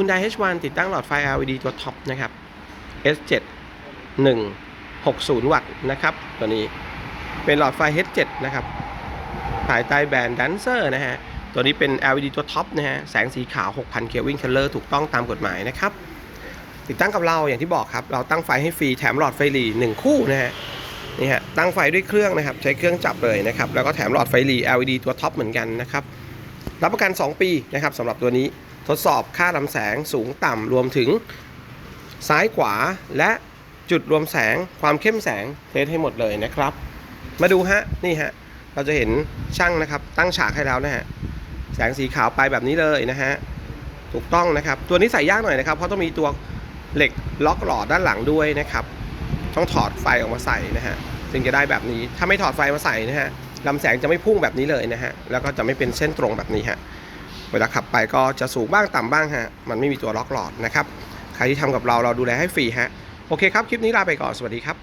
คุณได H1 ติดตั้งหลอดไฟ LED ตัวท็อปนะครับ S7 160 วัตต์นะครับ ตัวนี้เป็นหลอดไฟ H7 นะครับภายใต้แบรนด์ Dancer นะฮะ ตัวนี้เป็น LED ตัวท็อปนะฮะ แสงสีขาว 6,000 Kelvin Color ถูกต้องตามกฎหมายนะครับ ติดตั้งกับเราอย่างที่บอกครับ เราตั้งไฟให้ฟรีแถมหลอดไฟหลีหนึ่งคู่นะฮะ นี่ฮะ ตั้งไฟด้วยเครื่องนะครับ ใช้เครื่องจับเลยนะครับ แล้วก็แถมหลอดไฟหลี LED ตัวท็อปเหมือนกันนะครับ รับประกัน 2 ปีนะครับสำหรับตัวนี้ทดสอบค่าลำแสงสูงต่ำรวมถึงซ้ายขวาและจุดรวมแสงความเข้มแสงเทสให้หมดเลยนะครับ มาดูฮะนี่ฮะเราจะเห็นช่างนะครับตั้งฉากให้แล้วนะฮะแสงสีขาวไปแบบนี้เลยนะฮะถูกต้องนะครับตัวนี้ใส่ยากหน่อยนะครับ เพราะต้องมีตัวเหล็กล็อกหลอดด้านหลังด้วยนะครับ ต้องถอดไฟออกมาใส่นะฮะจึงจะได้แบบนี้ถ้าไม่ถอดไฟมาใส่นะฮะ ลำแสงจะไม่พุ่งแบบนี้เลยนะฮะ แล้วก็จะไม่เป็นเส้นตรงแบบนี้ฮะ เวลาขับไปก็จะสูงบ้างต่ำบ้างฮะ มันไม่มีตัวล็อกหลอดนะครับ ใครที่ทำกับเราเราดูแลให้ฟรีฮะ โอเคครับ คลิปนี้ลาไปก่อน สวัสดีครับ